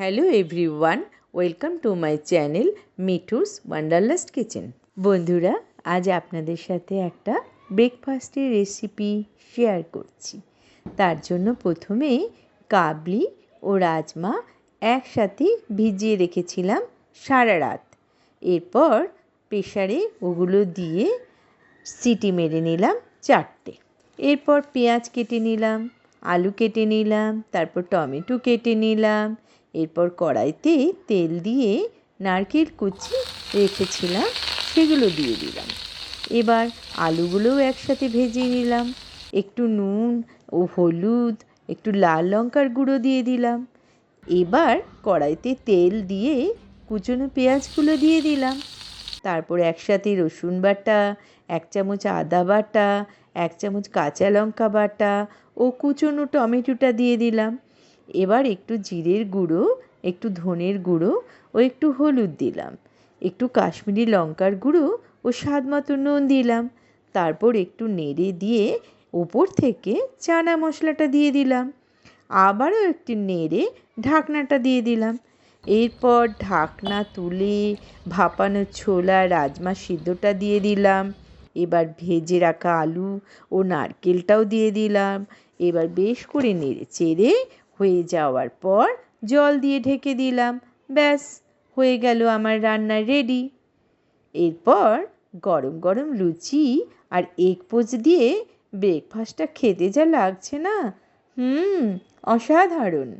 Hello everyone welcome to my channel Mithu's wanderlust kitchen বন্ধুরা, আজ আপনাদের সাথে একটা ব্রেকফাস্টের রেসিপি শেয়ার করছি। তার জন্য প্রথমে কাবলি ও রাজমা একসাথে ভিজিয়ে রেখেছিলাম সারা রাত। এরপর প্রেশারে ওগুলো দিয়ে সিটি মেরে নিলাম চারটে। এরপর পেঁয়াজ কেটে নিলাম, আলু কেটে নিলাম, তারপর টমেটো কেটে নিলাম এরপর কড়াইতে তেল দিয়ে নারকেল কুচি রেখেছিলাম, সেগুলো দিয়ে দিলাম। এবার আলুগুলোও একসাথে ভেজে নিলাম। একটু নুন ও হলুদ, একটু লাল লঙ্কার গুঁড়ো দিয়ে দিলাম। এবার কড়াইতে তেল দিয়ে কুচনো পেঁয়াজগুলো দিয়ে দিলাম। তারপর একসাথে রসুন বাটা, এক চামচ আদা বাটা, এক চামচ কাঁচা লঙ্কা বাটা ও কুচনো টমেটোটা দিয়ে দিলাম। এবার একটু জিরের গুঁড়ো, একটু ধনের গুঁড়ো ও একটু হলুদ দিলাম। একটু কাশ্মীরি লঙ্কার গুঁড়ো ও স্বাদ মতো নুন দিলাম। তারপর একটু নেড়ে দিয়ে ওপর থেকে চানা মশলাটা দিয়ে দিলাম। আবারও একটু নেড়ে ঢাকনাটা দিয়ে দিলাম। এরপর ঢাকনা তুলে ভাপানো ছোলা, রাজমা সিদ্ধটা দিয়ে দিলাম। এবার ভেজে রাখা আলু ও নারকেলটাও দিয়ে দিলাম। এবার বেশ করে নেড়ে চেড়ে হয়ে যাওয়ার পর জল দিয়ে ঢেকে দিলাম। ব্যাস, হয়ে গেল আমার রান্না রেডি এরপর গরম গরম লুচি আর এক পোচ দিয়ে ব্রেকফাস্টটা খেতে যা লাগছে না। হুম, অসাধারণ।